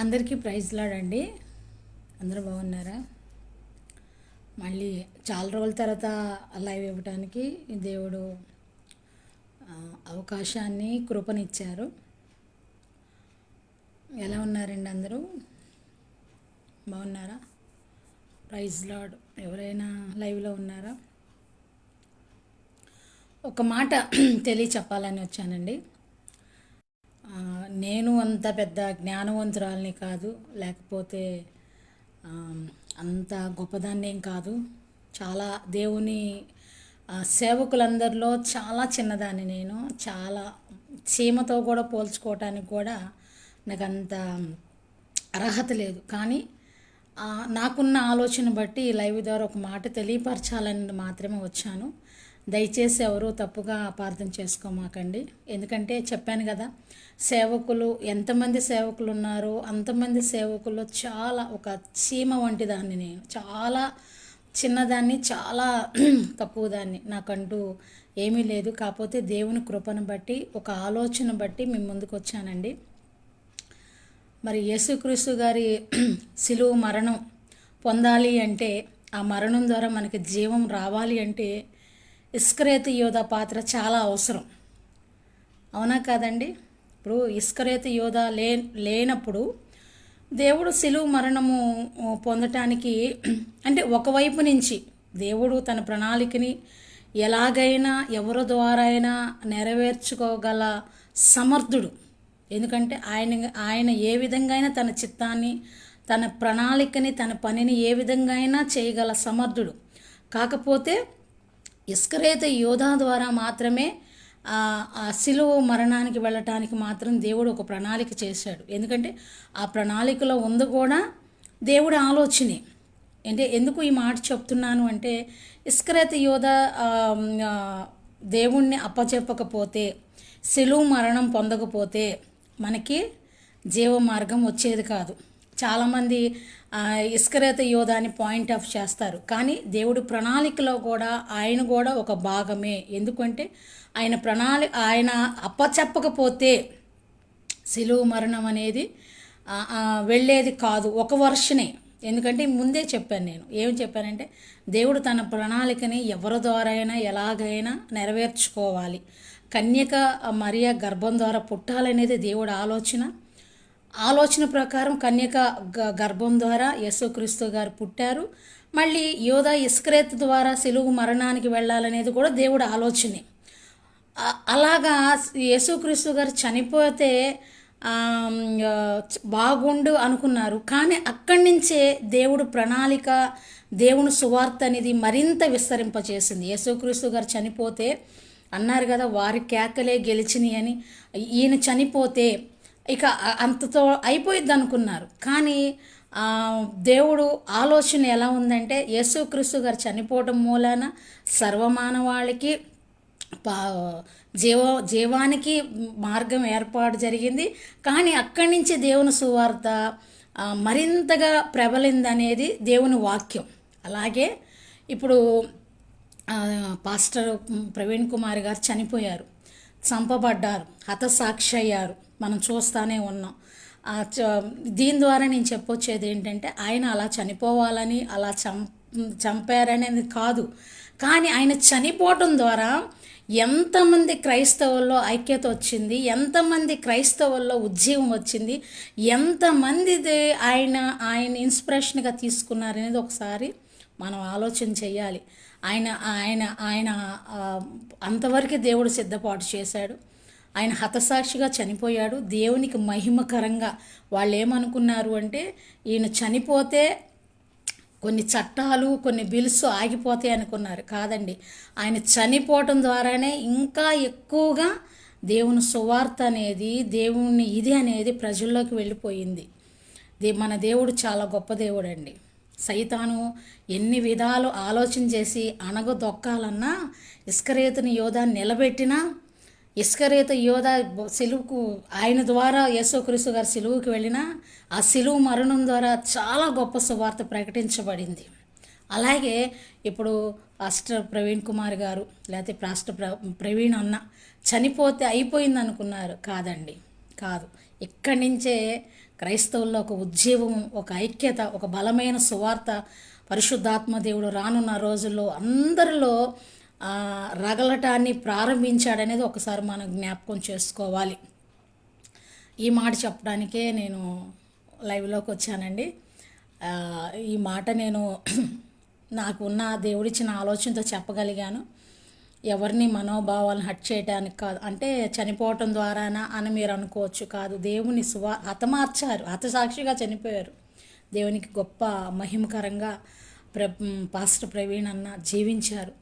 అందరికీ ప్రైజ్ లాడండి అందరూ బాగున్నారా? మళ్ళీ చాలా రోజుల తర్వాత లైవ్ ఇవ్వడానికి దేవుడు అవకాశాన్ని కృపనిచ్చారు. ఎలా ఉన్నారండి అందరూ? బాగున్నారా? Praise Lord. ఎవరైనా లైవ్లో ఉన్నారా? ఒక మాట తెలియ చెప్పాలని వచ్చానండి. నేను అంత పెద్ద జ్ఞానవంతురాలని కాదు లేకపోతే అంత గొప్పదాన్ని ఏం కాదు. చాలా దేవుని సేవకులందరిలో చాలా చిన్నదాన్ని నేను. చాలా చీమతో కూడా పోల్చుకోవటానికి కూడా నాకు అంత అర్హత లేదు. కానీ నాకున్న ఆలోచన బట్టి లైవ్ ద్వారా ఒక మాట తెలియపరచాలని మాత్రమే వచ్చాను. దయచేసి ఎవరు తప్పుగా అపార్థం చేసుకోమాకండి. ఎందుకంటే చెప్పాను కదా సేవకులు ఎంతమంది సేవకులు ఉన్నారో అంతమంది సేవకులు చాలా ఒక చీమ వంటి దాన్ని నేను చాలా చిన్నదాన్ని చాలా తక్కువ దాన్ని నాకంటూ ఏమీ లేదు. కాకపోతే దేవుని కృపను బట్టి ఒక ఆలోచన బట్టి మీ ముందుకు వచ్చానండి మరి యేసుక్రీస్తు గారి సిలువు మరణం పొందాలి అంటే ఆ మరణం ద్వారా మనకి జీవం రావాలి అంటే ఇస్కరేతు యోధ పాత్ర చాలా అవసరం. అవునా కాదండి? ఇప్పుడు ఇస్కరేతు యోధ లే లేనప్పుడు దేవుడు సిలువు మరణము పొందటానికి అంటే ఒకవైపు నుంచి దేవుడు తన ప్రణాళికని ఎలాగైనా ఎవరి ద్వారా అయినా నెరవేర్చుకోగల సమర్థుడు. ఎందుకంటే ఆయన ఆయన ఏ విధంగా అయినా తన చిత్తాన్ని తన ప్రణాళికని తన పనిని ఏ విధంగా అయినా చేయగల సమర్థుడు. కాకపోతే ఇస్కరేత యోధా ద్వారా మాత్రమే ఆ సిలువ మరణానికి వెళ్ళటానికి మాత్రం దేవుడు ఒక ప్రణాళిక చేశాడు. ఎందుకంటే ఆ ప్రణాళికలో ఉంది కూడా దేవుడి ఆలోచనే. అంటే ఎందుకు ఈ మాట చెప్తున్నాను అంటే ఇస్కరేత యోధ దేవుణ్ణి అప్పచెప్పకపోతే సిలువ మరణం పొందకపోతే మనకి జీవ మార్గం వచ్చేది కాదు. చాలామంది ఆ, ఇస్కరేత యోధాని పాయింట్ ఆఫ్ చేస్తారు. కానీ దేవుడు ప్రణాళికలో కూడా ఆయన కూడా ఒక భాగమే. ఎందుకంటే ఆయన ప్రణాళి ఆయన అప్పచెప్పకపోతే సిలువు మరణం అనేది వెళ్ళేది కాదు. ఒక వర్షనే ఎందుకంటే ముందే చెప్పాను నేను. ఏం చెప్పానంటే దేవుడు తన ప్రణాళికని ఎవరి ద్వారా అయినా ఎలాగైనా నెరవేర్చుకోవాలి. కన్యక మరియ గర్భం ద్వారా పుట్టాలనేది దేవుడు ఆలోచన. ఆలోచన ప్రకారం కన్యక గ- గర్భం ద్వారా యేసుక్రీస్తు గారు పుట్టారు. మళ్ళీ యోధ ఇస్క్రేత్ ద్వారా సెలువు మరణానికి వెళ్ళాలనేది కూడా దేవుడు ఆలోచనే. అలాగా యేసుక్రీస్తు గారు చనిపోతే బాగుండు అనుకున్నారు. కానీ అక్కడి నుంచే దేవుడు ప్రణాళిక దేవుని సువార్త అనేది మరింత విస్తరింపచేసింది. యేసుక్రీస్తు గారు చనిపోతే అన్నారు కదా వారి కేకలే గెలిచినాయి అని ఈయన చనిపోతే ఇక అంతతో అయిపోయిద్ది అనుకున్నారు కానీ దేవుడు ఆలోచన ఎలా ఉందంటే యేసుక్రీస్తు గారు చనిపోవడం మూలాన సర్వమానవాళికి పా జీవ జీవానికి మార్గం ఏర్పాటు జరిగింది. కానీ అక్కడి నుంచి దేవుని సువార్త మరింతగా ప్రబలిందనేది దేవుని వాక్యం. అలాగే ఇప్పుడు పాస్టర్ ప్రవీణ్ కుమార్ గారు చనిపోయారు. చంపబడ్డారు హతసాక్షి అయ్యారు మనం చూస్తానే ఉన్నాం. చ- దీని ద్వారా నేను చెప్పొచ్చేది ఏంటంటే ఆయన అలా చనిపోవాలని అలా చం చంపారనేది కాదు. కానీ ఆయన చనిపోవటం ద్వారా ఎంతమంది క్రైస్తవుల్లో ఐక్యత వచ్చింది ఎంతమంది క్రైస్తవుల్లో ఉద్యమం వచ్చింది ఎంతమంది ఆయన ఆయన ఇన్స్పిరేషన్గా తీసుకున్నారనేది ఒకసారి మనం ఆలోచన చేయాలి. ఆయన ఆయన ఆయన అంతవరకే అంతవరకు దేవుడు సిద్ధపాటు చేశాడు. ఆయన హతసాక్షిగా చనిపోయాడు. దేవునికి మహిమకరంగా వాళ్ళు ఏమనుకున్నారు అంటే ఈయన చనిపోతే కొన్ని చట్టాలు కొన్ని బిల్స్ ఆగిపోతాయి అనుకున్నారు. కాదండి. ఆయన చనిపోవటం ద్వారానే ఇంకా ఎక్కువగా దేవుని సువార్త అనేది దేవుని ఇది అనేది ప్రజల్లోకి వెళ్ళిపోయింది. దే మన దేవుడు చాలా గొప్ప దేవుడు అండి సైతాను ఎన్ని విధాలు ఆలోచన చేసి అణగదొక్కాలన్నా ఇస్కరేతుని యోధా నిలబెట్టినా ఇస్కరేత యోధ సిలువుకు ఆయన ద్వారా యేసుక్రీస్తు గారు సిలువుకి వెళ్ళినా ఆ సిలువు మరణం ద్వారా చాలా గొప్ప సువార్త ప్రకటించబడింది. అలాగే ఇప్పుడు పాస్టర్ ప్రవీణ్ కుమార్ గారు లేకపోతే పాస్టర్ ప్ర ప్రవీణ్ అన్న చనిపోతే అయిపోయింది అనుకున్నారు కాదండి కాదు. ఇక్కడి నుంచే క్రైస్తవుల్లో ఒక ఉద్యమం ఒక ఐక్యత ఒక బలమైన సువార్త పరిశుద్ధాత్మ దేవుడు రానున్న రోజుల్లో అందరిలో రగలటాన్ని ప్రారంభించాడనేది ఒకసారి మనం జ్ఞాపకం చేసుకోవాలి. ఈ మాట చెప్పడానికే నేను లైవ్లోకి వచ్చానండి. ఈ మాట నేను నాకున్న దేవుడిచ్చిన ఆలోచనతో చెప్పగలిగాను. ఎవరిని మనోభావాలను హట్ చేయడానికి కాదు. అంటే చనిపోవటం ద్వారానా అని మీరు అనుకోవచ్చు కాదు. దేవుని సువా హతమార్చారు. హతసాక్షిగా చనిపోయారు. దేవునికి గొప్ప మహిమకరంగా ప్ర పాస్టర్ ప్రవీణ్ అన్న జీవించారు.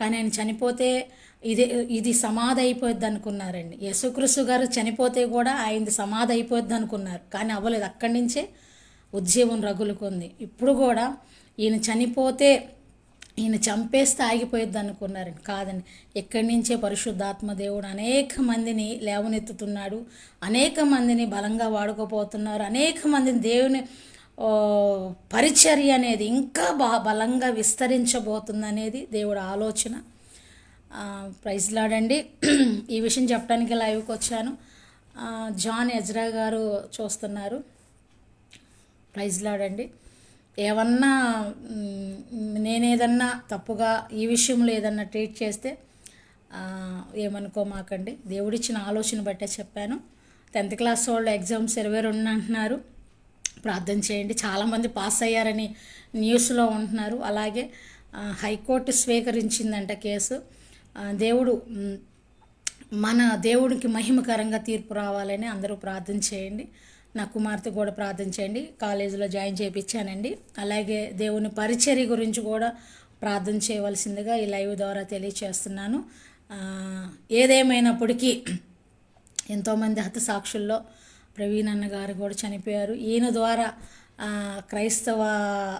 కానీ ఆయన చనిపోతే ఇది ఇది సమాధి అయిపోద్ది అనుకున్నారండి. యేసుక్రీస్తు గారు చనిపోతే కూడా ఆయనది సమాధి అయిపోద్ది అనుకున్నారు. కానీ అవ్వలేదు. అక్కడి నుంచే ఉద్యమం రగులుకుంది. ఇప్పుడు కూడా ఈయన చనిపోతే ఈయన చంపేస్తే ఆగిపోయిద్ది అనుకున్నారండి కాదండి ఎక్కడి నుంచే పరిశుద్ధాత్మ దేవుడు అనేక మందిని లేవనెత్తుతున్నాడు అనేక మందిని బలంగా వాడుకోపోతున్నారు అనేక మందిని దేవుని పరిచర్య అనేది ఇంకా బా బలంగా విస్తరించబోతుందనేది దేవుడు ఆలోచన. ప్రైజ్లాడండి ప్రైజ్ లాడండి ఈ విషయం చెప్పడానికి లైవ్కి వచ్చాను. జాన్ ఎజ్రా గారు చూస్తున్నారు. ప్రైజ్ లాడండి ఏమన్నా నేనేదన్నా తప్పుగా ఈ విషయంలో ఏదన్నా ట్రీట్ చేస్తే ఏమనుకోమాకండి. దేవుడిచ్చిన ఆలోచన బట్టే చెప్పాను. టెన్త్ క్లాస్ వాళ్ళు ఎగ్జామ్స్ ఇరవై రెండు అంటున్నారు. ప్రార్థన చేయండి. చాలామంది పాస్ అయ్యారని న్యూస్లో ఉంటున్నారు. అలాగే హైకోర్టు స్వీకరించిందంట కేసు. దేవుడు మన దేవుడికి మహిమకరంగా తీర్పు రావాలని అందరూ ప్రార్థన చేయండి. నా కుమార్తె కూడా ప్రార్థన చేయండి. కాలేజీలో జాయిన్ చేయించానండి అలాగే దేవుని పరిచర్య గురించి కూడా ప్రార్థన చేయవలసిందిగా ఈ లైవ్ ద్వారా తెలియచేస్తున్నాను. ఏదేమైనప్పటికీ ఎంతోమంది హతసాక్షుల్లో ప్రవీణ్ అన్న గారు కూడా చనిపోయారు. ఈయన ద్వారా క్రైస్తవ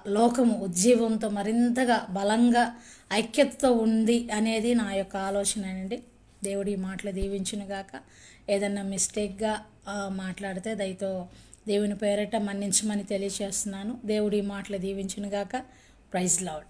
లోకము ఉజ్జీవంతో మరింతగా బలంగా ఐక్యతతో ఉంది అనేది నా యొక్క ఆలోచన అండి దేవుడి ఈ మాటలు దీవించునుగాక ఏదన్నా మిస్టేక్గా మాట్లాడితే దయతో దేవుని పేరట మన్నించమని తెలియచేస్తున్నాను. దేవుడి ఈ మాటలు దీవించునుగాక ప్రైజ్ లాడ్